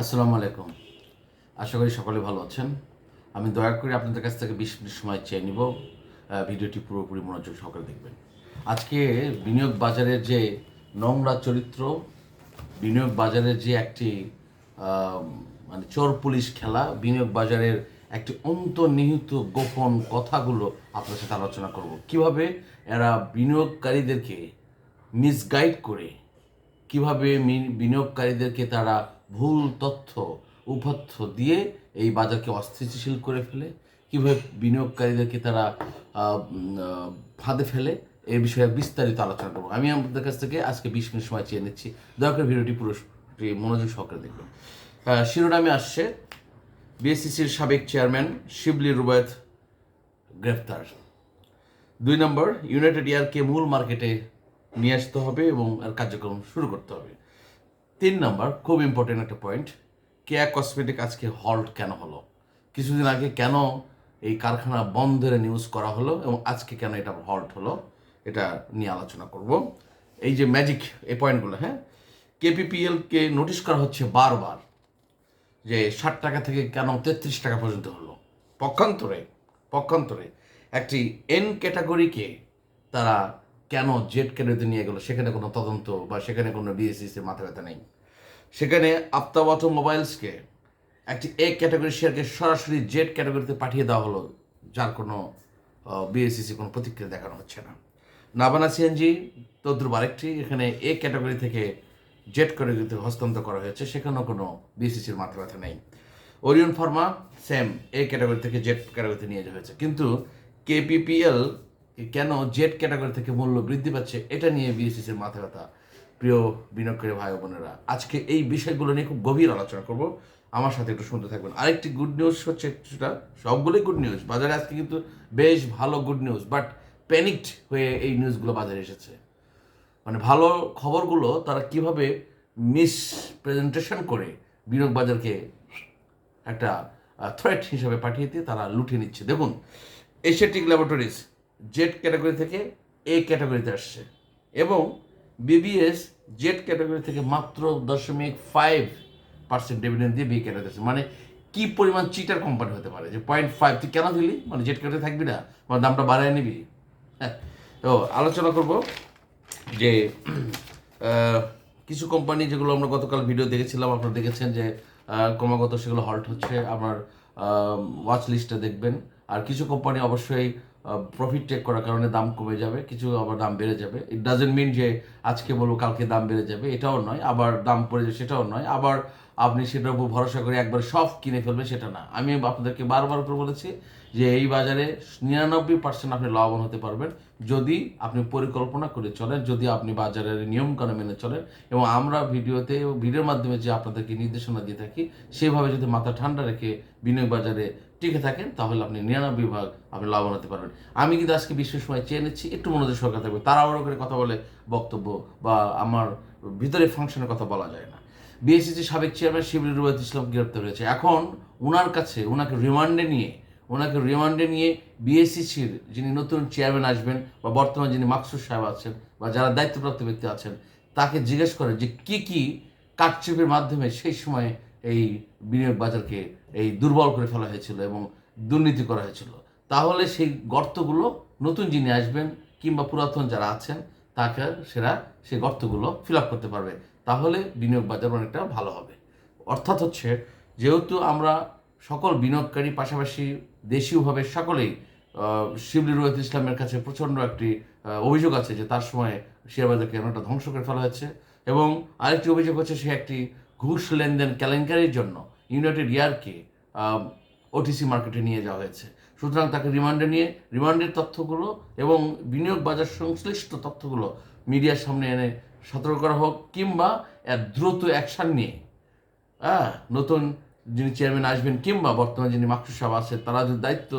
আসসালামু আলাইকুম। আশা করি সকলে ভালো আছেন। আমি দয়া করে আপনাদের কাছ থেকে বিশ মিনিট সময় চেয়ে নিব। ভিডিওটি পুরোপুরি মনোযোগ সহকারে দেখবেন। আজকে বিনিয়োগ বাজারের যে নোংরা চরিত্র, বিনিয়োগ বাজারের যে একটি মানে চোর পুলিশ খেলা, বিনিয়োগ বাজারের একটি অন্তর্নিহিত গোপন কথাগুলো আপনার সাথে আলোচনা করব। কীভাবে এরা বিনিয়োগকারীদেরকে মিসগাইড করে, কীভাবে বিনিয়োগকারীদেরকে তারা ভুল তথ্য উপাত্য দিয়ে এই বাজারকে অস্থিতিশীল করে ফেলে। কীভাবে বিনিয়োগকারীদেরকে তারা ফাঁদে ফেলে এই বিষয়ে বিস্তারিত আলোচনা করব। আমি আপনাদের কাছ থেকে আজকে বিশ মিনিট সময় চেয়ে নিচ্ছি। দয়া করে ভিডিওটি পুরো মনোযোগ সহকারে দেখবেন। শিরোনামে আসছে বিএসসিসির সাবেক চেয়ারম্যান শিবলি রুবায়ত গ্রেফতার। দুই নম্বর, ইউনাইটেড এয়ারকে মূল মার্কেটে নিয়ে আসতে হবে এবং কার্যক্রম শুরু করতে হবে। তিন নম্বর, খুব ইম্পর্টেন্ট একটা পয়েন্ট কেয়া কসমেটিক আজকে হল্ট কেন হলো? কিছুদিন আগে কেন এই কারখানা বন্ধের নিউজ করা হলো এবং আজকে কেন এটা হল্ট হলো? এটা নিয়ে আলোচনা করব। এই যে ম্যাজিক এই পয়েন্টগুলো হ্যাঁ? কেপিপিএলকে নোটিশ করা হচ্ছে বারবার যে ষাট টাকা থেকে কেন তেত্রিশ টাকা পর্যন্ত হলো। পক্ষান্তরে পক্ষান্তরে একটি এন ক্যাটাগরিকে তারা কেন জেড ক্যাটাগরিতে নিয়ে গেলো? সেখানে কোনো তদন্ত বা সেখানে কোনো বিএসসিসির মাথা ব্যথা নেই। সেখানে আফতাব মোবাইলসকে একটি এ ক্যাটাগরি শেয়ারকে সরাসরি জেড ক্যাটাগরিতে পাঠিয়ে দেওয়া হলো, যার কোনো বিএসসিসি কোনো প্রতিক্রিয়া দেখানো হচ্ছে না। নাবানা সিএনজি, তদ্রুপ আরেকটি, এখানে এ ক্যাটাগরি থেকে জেড ক্যাটাগরিতে হস্তান্তর করা হয়েছে, সেখানেও কোনো বিএসসিসির মাথা ব্যথা নেই। Orion pharma same A category থেকে জেড ক্যাটাগরিতে নিয়ে যাওয়া হয়েছে। কিন্তু কেপিপিএল কেন জেড ক্যাটাগরি থেকে মূল্য বৃদ্ধি পাচ্ছে, এটা নিয়ে বিএসসিসির মাথা ব্যথা। প্রিয় বিনিয়োগকারী ভাই বোনেরা, আজকে এই বিষয়গুলো নিয়ে খুব গভীর আলোচনা করব। আমার সাথে একটু শুনতে থাকবেন। আরেকটি গুড নিউজ হচ্ছে সেটা সবগুলোই গুড নিউজ বাজারে আজকে কিন্তু বেশ ভালো গুড নিউজ বাট প্যানিকড হয়ে এই নিউজগুলো বাজারে এসেছে। মানে ভালো খবরগুলো তারা কীভাবে মিস প্রেজেন্টেশন করে বিনিয়োগ বাজারকে একটা থ্রেট হিসাবে পাঠিয়ে দিয়ে তারা লুটে নিচ্ছে। দেখুন এশিয়াটিক ল্যাবরেটরিজ জেড ক্যাটাগরি থেকে এ ক্যাটাগরিতে আসছে এবং বিবিএস জেড ক্যাটাগরি থেকে মাত্র দশমিক ফাইভ পার্সেন্ট ডিভিডেন্ড দিয়ে বি ক্যাটাগরি আসছে। মানে কি পরিমাণ চিটার কোম্পানি হতে পারে? যে পয়েন্ট ফাইভ তুই কেন দিলি? মানে জেড ক্যাটাগরি থাকবি না? মানে দামটা বাড়ায় নিবি? হ্যাঁ তো আলোচনা করব যে কিছু কোম্পানি যেগুলো আমরা গতকাল ভিডিও দেখেছিলাম, আপনারা দেখেছেন যে ক্রমাগত সেগুলো হল্ট হচ্ছে। আপনার ওয়াচ লিস্টে দেখবেন। আর কিছু কোম্পানি অবশ্যই প্রফিট টেক করার কারণে দাম কমে যাবে, কিছু আবার দাম বেড়ে যাবে। ইট ডাজেন্ট মিন যে আজকে বলব, কালকে দাম বেড়ে যাবে, এটাও নয়। আবার দাম পড়ে যাবে, সেটাও নয়। আবার আপনি সেটার উপর ভরসা করে একবার সব কিনে ফেলবে, সেটা না। আমি আপনাদেরকে বারবার করে বলেছি যে এই বাজারে নিরানব্বই পার্সেন্ট আপনি লাভবান হতে পারবেন। যদি আপনি পরিকল্পনা করে চলেন, যদি আপনি বাজারের নিয়মকানুন মেনে চলেন, এবং আমরা ভিডিওতে ভিডিওর মাধ্যমে যে আপনাদেরকে নির্দেশনা দিয়ে থাকি, সেভাবে যদি মাথা ঠান্ডা রেখে বিনিয়োগ বাজারে টিকে থাকেন, তাহলে আপনি নিরানব্বই ভাগ আপনি লাভবান হতে পারবেন। আমি কিন্তু আজকে বিশেষ সময় চেয়ে নিচ্ছি, একটু মনোযোগ সরকার থাকবে তারা তাড়াহুড়ো করে কথা বলে বক্তব্য বা আমার ভিতরে ফাংশনের কথা বলা যায় না। বিএসসিসি সাবেক চেয়ারম্যান শিবির রুবায়ত ইসলাম গ্রেপ্তার হয়েছে। এখন ওনার কাছে ওনাকে রিমান্ডে নিয়ে ওনাকে রিমান্ডে নিয়ে বিএসসিসির যিনি নতুন চেয়ারম্যান আসবেন বা বর্তমান যিনি মাকসুদ সাহেব আছেন বা যারা দায়িত্বপ্রাপ্ত ব্যক্তি আছেন, তাকে জিজ্ঞেস করে যে কি কি কারচুপির মাধ্যমে সেই সময় এই বিনিয়োগ বাজারকে এই দুর্বল করে ফেলা হয়েছিল এবং দুর্নীতি করা হয়েছিল। তাহলে সেই গর্তগুলো নতুন যিনি আসবেন কিংবা পুরাতন যারা আছেন, তাকে সেরা সেই গর্তগুলো ফিল আপ করতে পারবে। তাহলে বিনিয়োগ বাজার অনেকটা ভালো হবে। অর্থাৎ হচ্ছে, যেহেতু আমরা সকল বিনিয়োগকারী পাশাপাশি দেশীয়ভাবে সকলেই শিবলি রোহিত ইসলামের কাছে প্রচণ্ড একটি অভিযোগ আছে যে তার সময় শেয়ার বাজারকে অনেকটা ধ্বংস করে ফেলা হয়েছে। এবং আরেকটি অভিযোগ হচ্ছে সে একটি ঘুষ লেনদেন কেলেঙ্কারির জন্য ইউনাইটেড ইয়ারকে ওটিসি মার্কেটে নিয়ে যাওয়া হয়েছে। সুতরাং তাকে রিমান্ডে নিয়ে, রিমান্ডের তথ্যগুলো এবং বিনিয়োগ বাজার সংশ্লিষ্ট তথ্যগুলো মিডিয়ার সামনে এনে সতর্ক করা হোক কিংবা দ্রুত অ্যাকশন নিয়ে হ্যাঁ নতুন যিনি চেয়ারম্যান আসবেন কিংবা বর্তমানে যিনি মাকসুদ সাহেব আছেন, তারা যদি দায়িত্ব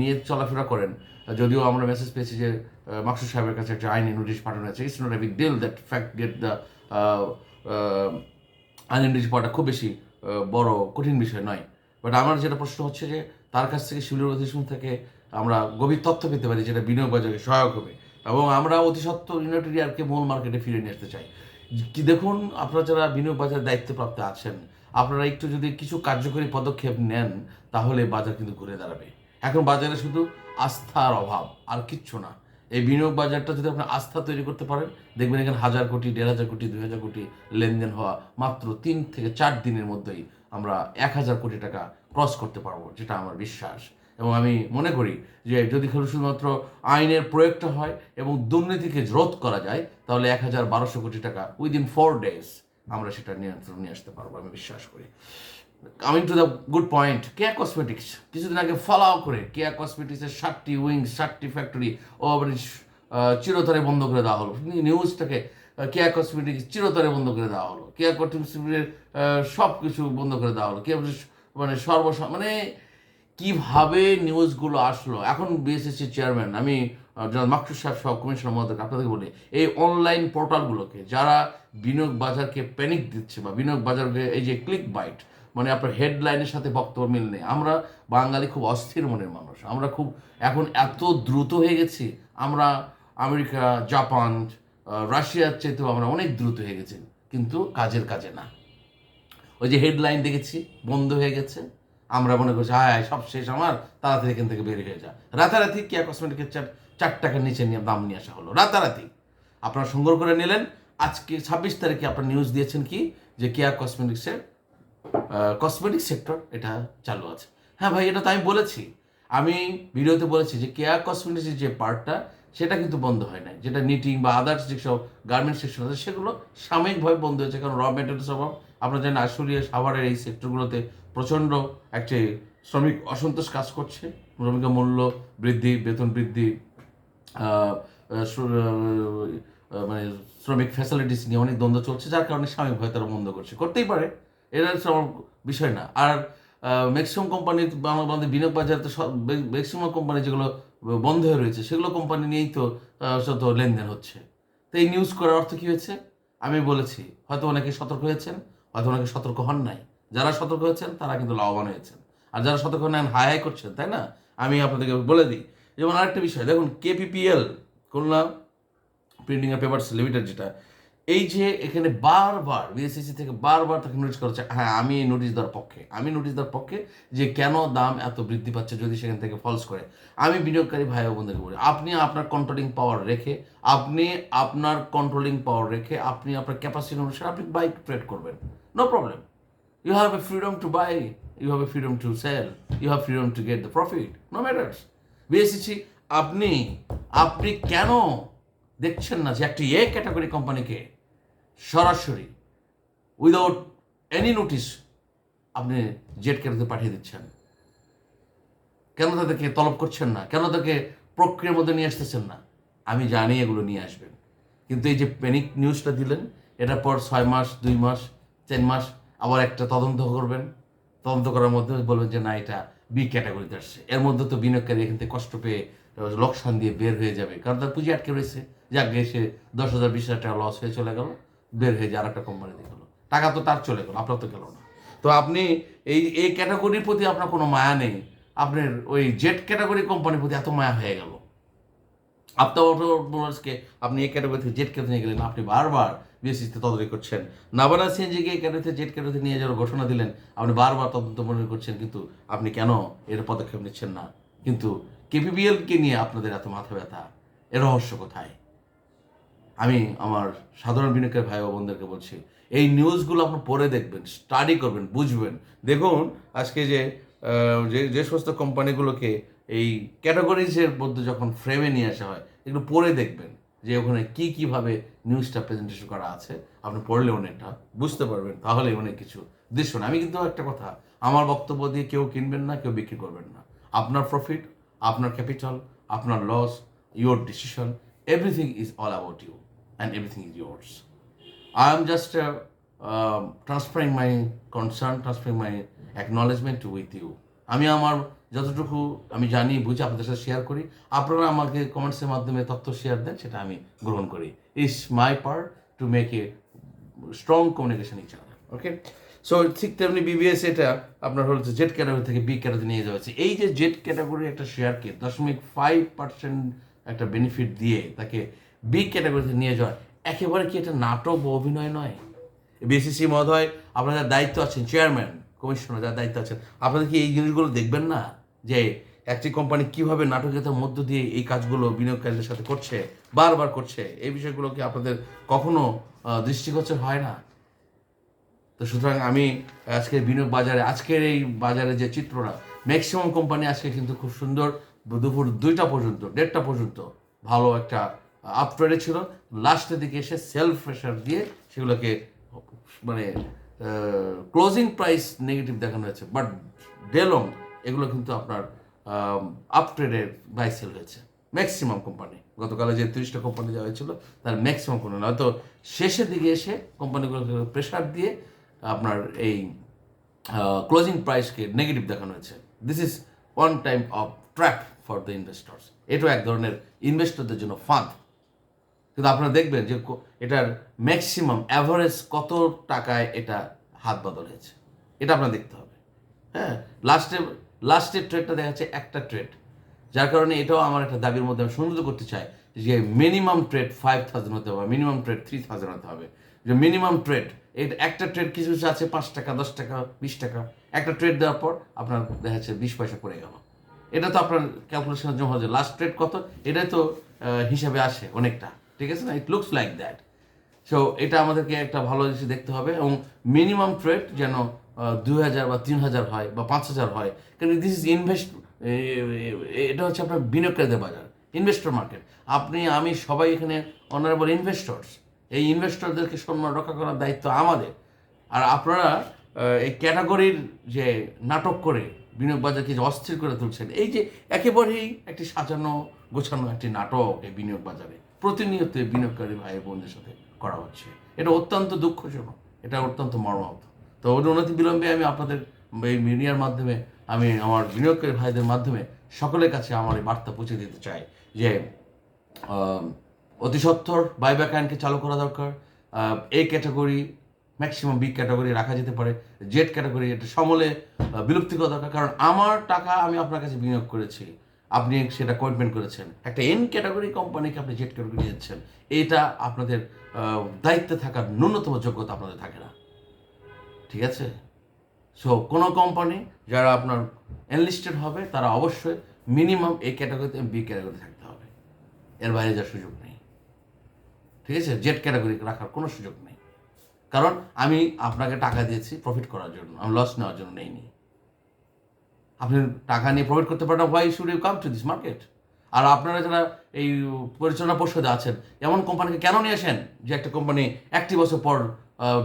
নিয়ে চলাফেরা করেন, যদিও আমরা মেসেজ পেয়েছি যে মাকসুদ সাহেবের কাছে একটা আইনি নোটিশ পাঠানো হয়েছে। It's not a big deal that fact get the আইনি নোটিশ পাওয়াটা খুব বেশি বড় কঠিন বিষয় নয়। বাট আমার যেটা প্রশ্ন হচ্ছে যে, তার কাছ থেকে শিবিরের অধিবেশন থেকে আমরা গভীর তথ্য পেতে পারি যেটা বিনিয়োগ বাজারে সহায়ক হবে। এবং আমরা অতি সত্ত্বর ইউনাইটেড ইয়ারকে মূল মার্কেটে ফিরে নিয়ে আসতে চাই। কি দেখুন, আপনারা যারা বিনিয়োগ বাজারে দায়িত্বপ্রাপ্ত আছেন আপনারা একটু যদি কিছু কার্যকরী পদক্ষেপ নেন, তাহলে বাজার কিন্তু ঘুরে দাঁড়াবে। এখন বাজারে শুধু আস্থার অভাব, আর কিচ্ছু না। এই বিনিয়োগ বাজারটা যদি আপনার আস্থা তৈরি করতে পারেন, দেখবেন এখানে হাজার কোটি, দেড় হাজার কোটি, দুই হাজার কোটি লেনদেন হওয়া মাত্র তিন থেকে চার দিনের মধ্যেই আমরা এক হাজার কোটি টাকা ক্রস করতে পারব, যেটা আমার বিশ্বাস। এবং আমি মনে করি যে যদি খালি শুধুমাত্র আইনের প্রয়োগটা হয় এবং দুর্নীতিকে রোধ করা যায়, তাহলে এক হাজার বারোশো কোটি টাকা উইদিন ফোর ডেজ আমরা সেটা নিয়ন্ত্রণ নিয়ে আসতে পারব, আমি বিশ্বাস করি। Coming to the good point Keya cosmetics কিছুদিন আগে ফলাও করে কেয়া কসমেটিক্সের ষাটটি উইংস ষাটটি ফ্যাক্টরি ও চিরতরে বন্ধ করে দেওয়া হলো। নিউজটাকে কেয়া কসমেটিক্স চিরতরে বন্ধ করে দেওয়া হলো। কেয়া কসমেটিক্সের সব কিছু বন্ধ করে দেওয়া হলো। কেয়া মানে সর্বস মানে কীভাবে নিউজগুলো আসলো? এখন বিএসএসসি চেয়ারম্যান, আমি জনাব মাকসুদ সাহেব সব কমিশনার মহোদয় আপনাদেরকে বলি, এই অনলাইন পোর্টালগুলোকে যারা বিনিয়োগ বাজারকে প্যানিক দিচ্ছে বা বিনিয়োগ বাজারকে এই যে ক্লিক বাইট মানে আপনার হেডলাইনের সাথে বক্তব্য মিল নেই। আমরা বাঙালি খুব অস্থির মনের মানুষ। আমরা খুব এখন এত দ্রুত হয়ে গেছি। আমরা আমেরিকা, জাপান রাশিয়ার চাইতেও আমরা অনেক দ্রুত হয়ে গেছি। কিন্তু কাজের কাজে না। ওই যে হেডলাইন দেখেছি, বন্ধ হয়ে গেছে। আমরা মনে করছি, হায় সব শেষ আমার, তাড়াতাড়ি এখান থেকে বের হয়ে যা। রাতারাতি কেয়া কসমেটিকের চার চার টাকার নিচে নিয়ে দাম নিয়ে আসা হলো। রাতারাতি। আপনারা সংগ্রহ করে নিলেন। আজকে ছাব্বিশ তারিখে আপনার নিউজ দিয়েছেন কি? যে কেয়া কসমেটিক্সের কসমেটিক সেক্টর এটা চালু আছে। হ্যাঁ ভাই, এটা তো আমি বলেছি। আমি ভিডিওতে বলেছি যে কেয়ার কসমেটিক্সের যে পার্টটা সেটা কিন্তু বন্ধ হয় নাই। যেটা নিটিং বা আদার্স যেসব গার্মেন্টস সেকশন আছে, সেগুলো সাময়িকভাবে বন্ধ হয়েছে। কারণ র মেটেরিয়ালস অভাব। আপনারা জানেন আশুলিয়া সাভারের এই সেক্টরগুলোতে প্রচণ্ড একটি শ্রমিক অসন্তোষ কাজ করছে। শ্রমিকের মূল্য বৃদ্ধি, বেতন বৃদ্ধি মানে শ্রমিক ফ্যাসিলিটিস নিয়ে অনেক দ্বন্দ্ব চলছে, যার কারণে সাময়িকভাবে তারা বন্ধ করছে। করতেই পারে, এটা আমার বিষয় না। আর ম্যাক্সিমাম কোম্পানি আমাদের বিনিয়োগ বাজারে তো সব ম্যাক্সিমাম কোম্পানি যেগুলো বন্ধ হয়ে রয়েছে, সেগুলো কোম্পানি নিয়েই তো শত লেনদেন হচ্ছে। তো এই নিউজ করার অর্থ কী হয়েছে? আমি বলেছি, হয়তো অনেকে সতর্ক হয়েছেন, হয়তো অনেকে সতর্ক হন নাই। যারা সতর্ক হয়েছেন, তারা কিন্তু লাভবান হয়েছেন। আর যারা সতর্ক নেন হাই হাই করছেন, তাই না? আমি আপনাদেরকে বলে দিই। যেমন আরেকটা বিষয়, দেখুন KPPL Khulna printing and papers limited যেটা এই যে এখানে বারবার বিএসসিসি থেকে বারবার তাকে নোটিশ করেছে হ্যাঁ আমি এই নোটিশ দেওয়ার পক্ষে। আমি নোটিশ দেওয়ার পক্ষে যে কেন দাম এত বৃদ্ধি পাচ্ছে যদি সেখান থেকে ফলস করে। আমি বিনিয়োগকারী ভাই বোনদেরকে বলি, আপনি আপনার কন্ট্রোলিং পাওয়ার রেখে, আপনি আপনার কন্ট্রোলিং পাওয়ার রেখে, আপনি আপনার ক্যাপাসিটি অনুসারে আপনি বাইক ট্রেড করবেন। No problem you have a freedom to buy you have a freedom to sell you have freedom to get the profit no matters BSCC আপনি আপনি কেন দেখছেন না যে একটি এ ক্যাটাগরি কোম্পানিকে সরাসরি উইদাউট এনি নোটিস আপনি জেট ক্যাটাতে পাঠিয়ে দিচ্ছেন। কেন তাদেরকে তলব করছেন না? কেন তাদেরকে প্রক্রিয়ার মধ্যে নিয়ে আসতেছেন না? আমি জানি এগুলো নিয়ে আসবেন। কিন্তু এই যে প্যানিক নিউজটা দিলেন, এটার পর ছয় মাস, দুই মাস, তিন মাস আবার একটা তদন্ত করবেন। তদন্ত করার মধ্যে বলবেন যে, না, এটা বি ক্যাটাগরিতে আসছে। এর মধ্যে তো বিনিয়োগকারী এখান থেকে কষ্ট পেয়ে লোকসান দিয়ে বের হয়ে যাবে। কারণ তার পুঁজি আটকে রয়েছে। যাক গিয়ে সে দশ হাজার, বিশ হাজার টাকা লস হয়ে চলে গেল। বের হয়ে যায় আর একটা কোম্পানি দিয়ে গেলো। টাকা তো তার চলে গেল, আপনার তো গেল না। তো আপনি এই এই ক্যাটাগরির প্রতি আপনার কোনো মায়া নেই। আপনার ওই জেট ক্যাটাগরি কোম্পানির প্রতি এত মায়া হয়ে গেল। আপনার অটোমোবাইলসকে আপনি এই ক্যাটাগরি থেকে জেট ক্যাটাগরি নিয়ে গেলেন, আপনি বারবার বিএসসিতে তদারকি করছেন। নাবানা সিএনজিকে এই ক্যাটাগরিতে জেট ক্যাটাগরিতে নিয়ে যাওয়ার ঘোষণা দিলেন, আপনি বারবার তদন্ত মনে করছেন, কিন্তু আপনি কেন এর পদক্ষেপ নিচ্ছেন না? কিন্তু কেপিবিএলকে নিয়ে আপনাদের এত মাথা ব্যথা, এর রহস্য কোথায়? আমি আমার সাধারণ বিনিয়োগের ভাই বোনদেরকে বলছি, এই নিউজগুলো আপনি পড়ে দেখবেন স্টাডি করবেন, বুঝবেন। দেখুন, আজকে যে যে সমস্ত কোম্পানিগুলোকে এই ক্যাটাগরিজের মধ্যে যখন ফ্রেমে নিয়ে আসা হয় এগুলো পড়ে দেখবেন যে ওখানে কি, কীভাবে নিউজটা প্রেজেন্টেশন করা আছে। আপনি পড়লে অনেকটা বুঝতে পারবেন তাহলে অনেক কিছু দৃশ্য আমি কিন্তু একটা কথা, আমার বক্তব্য দিয়ে কেউ কিনবেন না, কেউ বিক্রি করবেন না। আপনার প্রফিট আপনার ক্যাপিটাল আপনার loss your decision everything is all about you and everything is yours I am just uh, um, transferring my concern, transferring my acknowledgement with you. আমি আমার যতটুকু আমি জানি বুঝি আপনাদের সাথে শেয়ার করি আপনারা আমাকে কমেন্টসের মাধ্যমে তথ্য শেয়ার দেন সেটা আমি গ্রহণ করি। Is my part to make a strong communication each other okay so ঠিক তেমনি বিবিএস এটা আপনার হচ্ছে জেড ক্যাটাগরি থেকে বি ক্যাটাগরি নিয়ে যাওয়া হচ্ছে এই যে জেড ক্যাটাগরির একটা শেয়ারকে দশমিক ফাইভ পার্সেন্ট একটা বেনিফিট দিয়ে তাকে বি ক্যাটাগরিতে নিয়ে যাওয়া একেবারে কি এটা নাটক বা অভিনয় নয়? বিসিসি মহোদয়, আপনারা যার দায়িত্ব আছেন চেয়ারম্যান কমিশনার যার দায়িত্ব আছেন আপনাদের কি এই জিনিসগুলো দেখবেন না? যে একটি কোম্পানি কীভাবে নাটকীয়তার মধ্য দিয়ে এই কাজগুলো বিনিয়োগকারীদের সাথে করছে, বারবার করছে, এই বিষয়গুলো কি আপনাদের কখনো দৃষ্টিগোচর হয় না? তো সুতরাং আমি আজকের বিনিয়োগ বাজারে, আজকের এই বাজারে যে চিত্রটা ম্যাক্সিমাম কোম্পানি আজকে কিন্তু খুব সুন্দর, দুপুর দুইটা পর্যন্ত, দেড়টা পর্যন্ত ভালো একটা আপ ট্রেডে ছিল লাস্টের দিকে এসে সেলফ প্রেশার দিয়ে সেগুলোকে মানে ক্লোজিং প্রাইস নেগেটিভ দেখানো হয়েছে। বাট ডেলং এগুলো কিন্তু আপনার আপ ট্রেডে বাই সেল হয়েছে। ম্যাক্সিমাম কোম্পানি গতকালে যে তিরিশটা কোম্পানি দেওয়া হয়েছিল, তার ম্যাক্সিমাম কোম্পানি হয়তো শেষের দিকে এসে কোম্পানিগুলোকে প্রেশার দিয়ে আপনার এই ক্লোজিং প্রাইসকে নেগেটিভ দেখানো হয়েছে। This is one time of trap for the investors এটাও এক ধরনের ইনভেস্টরদের জন্য ফাঁদ কিন্তু আপনারা দেখবেন যে এটার ম্যাক্সিমাম অ্যাভারেজ কত টাকায় এটা হাত বদল হয়েছে? এটা আপনার দেখতে হবে। হ্যাঁ? লাস্টে লাস্টের ট্রেডটা দেখা যাচ্ছে একটা ট্রেড যার কারণে এটাও আমার একটা দাবির মধ্যে আমি সংযুক্ত করতে চাই যে মিনিমাম ট্রেড ফাইভ থাউজেন্ড হতে হবে মিনিমাম ট্রেড থ্রি থাউজেন্ড হতে হবে। যে মিনিমাম ট্রেড এটা একটা ট্রেড কিছু কিছু আছে পাঁচ টাকা, দশ টাকা, বিশ টাকা। একটা ট্রেড দেওয়ার পর আপনার দেখা যাচ্ছে বিশ পয়সা পড়ে গেল। এটা তো আপনার ক্যালকুলেশনের জন্য হচ্ছে লাস্ট ট্রেড কত? এটাই তো হিসাবে আসে অনেকটা। ঠিক আছে না? It looks like that so এটা আমাদেরকে একটা ভালো জিনিস দেখতে হবে এবং মিনিমাম ট্রেড যেন দুই হাজার বা তিন হাজার হয় বা পাঁচ হাজার হয়। কারণ দিস ইজ ইনভেস্ট এটা হচ্ছে আপনার বিনিয়োগকারীদের বাজার ইনভেস্টর মার্কেট আপনি, আমি সবাই এখানে অনারেবল ইনভেস্টর্স এই ইনভেস্টরদেরকে সম্মান রক্ষা করার দায়িত্ব আমাদের। আর আপনারা এই ক্যাটাগরির যে নাটক করে বিনিয়োগ বাজারকে যে অস্থির করে তুলছেন, এই যে একেবারেই একটি সাজানো গোছানো একটি নাটক এই বিনিয়োগ বাজারে প্রতিনিয়ত বিনিয়োগকারী ভাই বোনদের সাথে করা হচ্ছে। এটা অত্যন্ত দুঃখজনক। এটা অত্যন্ত মর্মাহত। তো উন্নতি বিলম্বে আমি আপনাদের এই মিডিয়ার মাধ্যমে, আমি আমার বিনিয়োগকারী ভাইদের মাধ্যমে সকলের কাছে আমার এই বার্তা পৌঁছে দিতে চাই যে অতি সত্বর বাইব্যাক আইনকে চালু করা দরকার। A category maximum B category রাখা যেতে পারে। জেড ক্যাটাগরি এটা সমলে বিলুপ্তি করা দরকার। কারণ আমার টাকা আমি আপনার কাছে বিনিয়োগ করেছি। আপনি সেটা কমিটমেন্ট করেছেন। একটা এন ক্যাটাগরি কোম্পানিকে আপনি জেড ক্যাটাগরি দিচ্ছেন এটা আপনাদের দায়িত্বে থাকার ন্যূনতম যোগ্যতা আপনাদের থাকে না। ঠিক আছে? সো কোনো কোম্পানি যারা আপনার এনলিস্টেড হবে, তারা অবশ্যই মিনিমাম এ ক্যাটাগরিতে বি ক্যাটাগরি থাকতে হবে। এর বাইরে যাওয়ার সুযোগ নেই। ঠিক আছে? জেড ক্যাটাগরি রাখার কোনো সুযোগ নেই। কারণ আমি আপনাকে টাকা দিয়েছি প্রফিট করার জন্য। আমি লস নেওয়ার জন্য নেইনি। আপনি টাকা নিয়ে প্রফিট করতে পারেন why should you come to this market আর আপনারা যারা এই পরিচালনা পরিষদে আছেন, এমন কোম্পানিকে কেন নিয়ে আসেন যে একটা কোম্পানি একটি বছর পর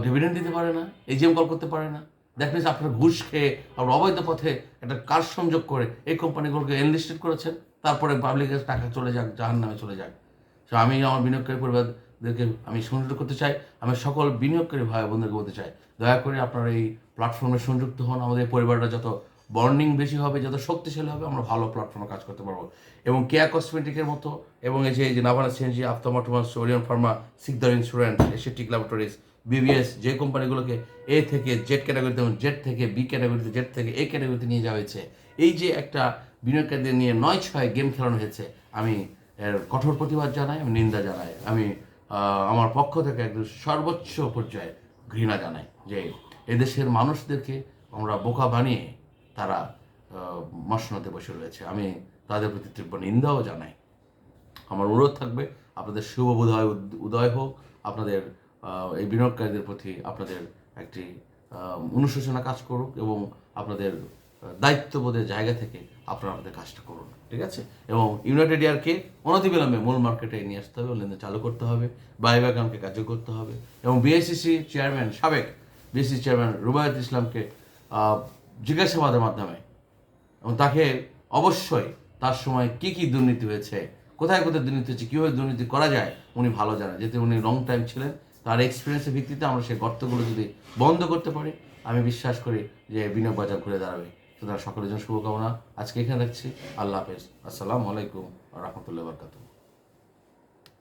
ডিভিডেন্ড দিতে পারে না এজিএম কল করতে পারে না? দ্যাট মিনস আপনার ঘুষ খেয়ে আপনার অবৈধ পথে একটা কাজ সংযোগ করে এই কোম্পানিগুলোকে এনলিস্টেড করেছেন, তারপরে পাবলিকের টাকা চলে যাক জাহান নামে চলে যাক। তো আমি আমার বিনিয়োগকারী পরিবারদেরকে আমি সংযুক্ত করতে চাই, আমি সকল বিনিয়োগকারী ভাই বোনদেরকে বলতে চাই, দয়া করে আপনারা এই প্ল্যাটফর্মে সংযুক্ত হন, আমাদের পরিবারটা যত বন্ডিং বেশি হবে, যত শক্তিশালী হবে, আমরা ভালো প্ল্যাটফর্মে কাজ করতে পারব। এবং কেয়া কসমেটিকের মতো, এবং এই যে এই যে নাভানা সিএনজি আফতামাটোমাস ওরিয়ন ফার্মা সিকদার ইন্স্যুরেন্স এসিটিক ল্যাবরেটরিজ বিবিএস যে কোম্পানিগুলোকে এ থেকে জেড ক্যাটাগরিতে এবং জেড থেকে বি ক্যাটাগরিতে জেড থেকে এ ক্যাটাগরিতে নিয়ে যাওয়া হয়েছে, এই যে একটা বিনিয়োগকারীদের নিয়ে নয় ছয় গেম খেলানো হয়েছে, আমি এর কঠোর প্রতিবাদ জানাই, আমি নিন্দা জানাই, আমি আমার পক্ষ থেকে একদম সর্বোচ্চ পর্যায়ে ঘৃণা জানাই যে এদেশের মানুষদেরকে আমরা বোকা বানিয়ে তারা মশনাতে বসে রয়েছে। আমি তাদের প্রতি তীব্র নিন্দাও জানাই। আমার অনুরোধ থাকবে, আপনাদের শুভ উদয় উদয় হোক। আপনাদের এই বিনিয়োগকারীদের প্রতি আপনাদের একটি অনুশোচনা কাজ করুক এবং আপনাদের দায়িত্ববোধের জায়গা থেকে আপনারা আপনাদের কাজটা করুন, ঠিক আছে? এবং ইউনাইটেড ইয়ারকে অনতিবিলম্বে মূল মার্কেটে নিয়ে আসতে হবে, লেনদেন চালু করতে হবে বাইব্যাকামকে কার্য করতে হবে এবং বিএসসিসি চেয়ারম্যান সাবেক বিএসসি চেয়ারম্যান রুবায়ত ইসলামকে জিজ্ঞাসাবাদের মাধ্যমে। এবং তাকে অবশ্যই তার সময় কি কি দুর্নীতি হয়েছে, কোথায় কোথায় দুর্নীতি হয়েছে, কীভাবে দুর্নীতি করা যায়, উনি ভালো জানেন। যেহেতু উনি লং টাইম ছিলেন, তার এক্সপিরিয়েন্সের ভিত্তিতে আমরা সেই গর্তগুলো যদি বন্ধ করতে পারি, আমি বিশ্বাস করি যে বিনিয়োগ বাজার ঘুরে দাঁড়াবে। সুতরাং সকলের জন্য শুভকামনা। আজকে এখানে রাখছি। আল্লাহ হাফেজ। আসসালামু আলাইকুম রহমতুল্লাহ বরকাতুহ।